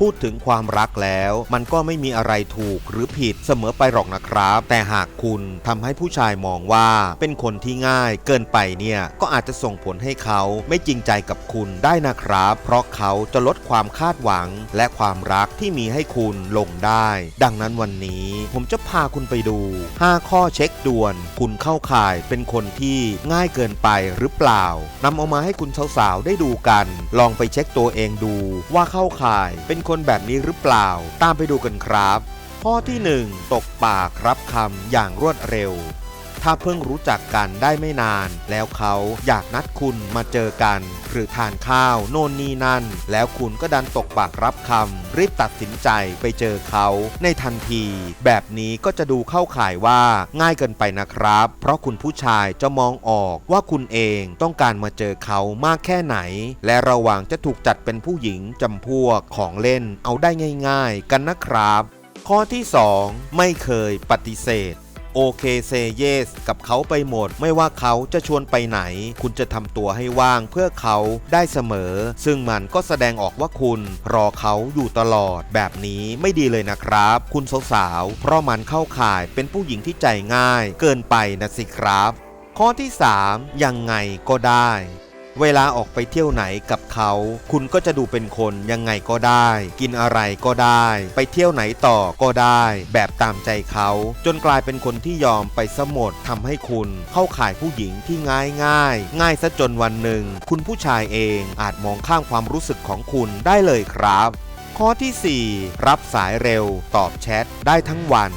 พูดถึงความรักแล้ว มันก็ไม่มีอะไรถูกหรือผิดเสมอไปหรอกนะครับ แต่หากคุณทำให้ผู้ชายมองว่าเป็นคนที่ง่ายเกินไปเนี่ย ก็อาจจะส่งผลให้เขาไม่จริงใจกับคุณได้นะครับ เพราะเขาจะลดความคาดหวัง และความรักที่มีให้คุณลงได้ ดังนั้นวันนี้ผมจะพาคุณไปดู 5 ข้อเช็คด่วน คุณเข้าข่ายเป็นคนที่ง่ายเกินไปหรือเปล่านำเอามาให้คุณสาวๆได้ดูกัน ลองไปเช็คตัวเองดูว่าเข้าข่ายเป็นคนแบบนี้หรือเปล่า ตามไปดูกันครับ ข้อที่ 1 ตกปากรับคำอย่างรวดเร็ว ถ้าเพิ่งรู้จักกันได้ไม่นาน แล้วเขาอยากนัดคุณมาเจอกัน หรือทานข้าว โน่นนี่นั่น แล้วคุณก็ดันตกปากรับคำรีบตัดสินใจไปเจอเขา ในทันที แบบนี้ก็จะดูเข้าข่ายว่าง่ายเกินไปนะครับ เพราะคุณผู้ชายจะมองออกว่าคุณเองต้องการมาเจอเขามากแค่ไหน และระวังจะถูกจัดเป็นผู้หญิงจำพวกของเล่นเอาได้ง่าย ๆ กันนะครับ ข้อที่ 2 ไม่เคยปฏิเสธ โอเคเซเยสกับเขาไปหมด ไม่ว่าเขาจะชวนไปไหน คุณจะทำตัวให้ว่างเพื่อเขาได้เสมอ ซึ่งมันก็แสดงออกว่าคุณรอเขาอยู่ตลอด แบบนี้ไม่ดีเลยนะครับ คุณสาวๆเพราะมันเข้าข่ายเป็นผู้หญิงที่ใจง่าย เกินไปนะสิครับ ข้อที่ 3 ยังไงก็ได้ เวลาออกไปเที่ยวไหนกับเขา คุณก็จะดูเป็นคนยังไงก็ได้ กินอะไรก็ได้ ไปเที่ยวไหนต่อก็ได้ แบบตามใจเขา จนกลายเป็นคนที่ยอมไปสมดทำให้คุณเข้าข่ายผู้หญิงที่ง่ายง่ายง่ายซะจนวันหนึ่ง คุณผู้ชายเองอาจมองข้ามความรู้สึกของคุณได้เลยครับ ข้อที่ 4 รับสายเร็ว ตอบแชทได้ทั้งวัน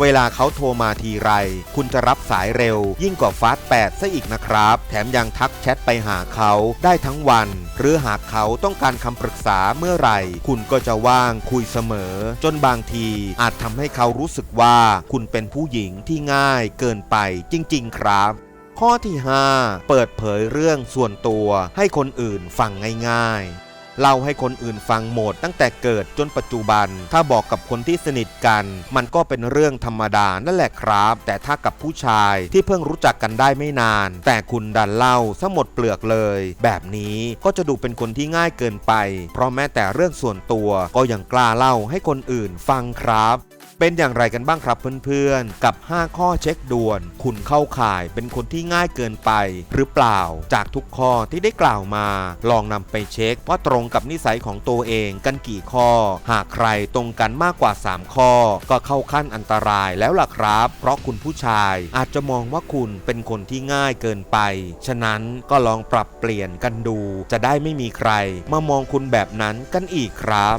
เวลาเขาโทรมาทีไร คุณจะรับสายเร็ว ยิ่งกว่าฟาสต์8ซะอีกนะครับ แถมยังทักแชทไปหาเขาได้ทั้งวัน หรือหากเขาต้องการคำปรึกษาเมื่อไหร่ คุณก็จะว่างคุยเสมอ จนบางทีอาจทำให้เขารู้สึกว่าคุณเป็นผู้หญิงที่ง่ายเกินไปจริง ๆ ครับข้อที่ 5 เปิดเผยเรื่องส่วนตัวให้คนอื่นฟังง่าย ๆ เล่าให้คนอื่นฟังหมดตั้งแต่เกิดจนปัจจุบัน ถ้าบอกกับคนที่สนิทกัน มันก็เป็นเรื่องธรรมดานั่นแหละครับ แต่ถ้ากับผู้ชายที่เพิ่งรู้จักกันได้ไม่นาน แต่คุณดันเล่าซะหมดเปลือกเลย แบบนี้ก็จะดูเป็นคนที่ง่ายเกินไป เพราะแม้แต่เรื่องส่วนตัวก็ยังกล้าเล่าให้คนอื่นฟังครับ เป็นอย่างไรกันบ้างครับเพื่อนๆ กับ 5 ข้อเช็คด่วน คุณเข้าข่ายเป็นคนที่ง่ายเกินไป หรือเปล่า จากทุกข้อที่ได้กล่าวมา ลองนำไปเช็คว่าตรงกับนิสัยของตัวเองกันกี่ข้อ หากใครตรงกันมากกว่า 3 ข้อ ก็เข้าขั้นอันตรายแล้วล่ะครับ เพราะคุณผู้ชายอาจจะมองว่าคุณเป็นคนที่ง่ายเกินไป ฉะนั้นก็ลองปรับเปลี่ยนกันดู จะได้ไม่มีใคร มามองคุณแบบนั้นกันอีกครับ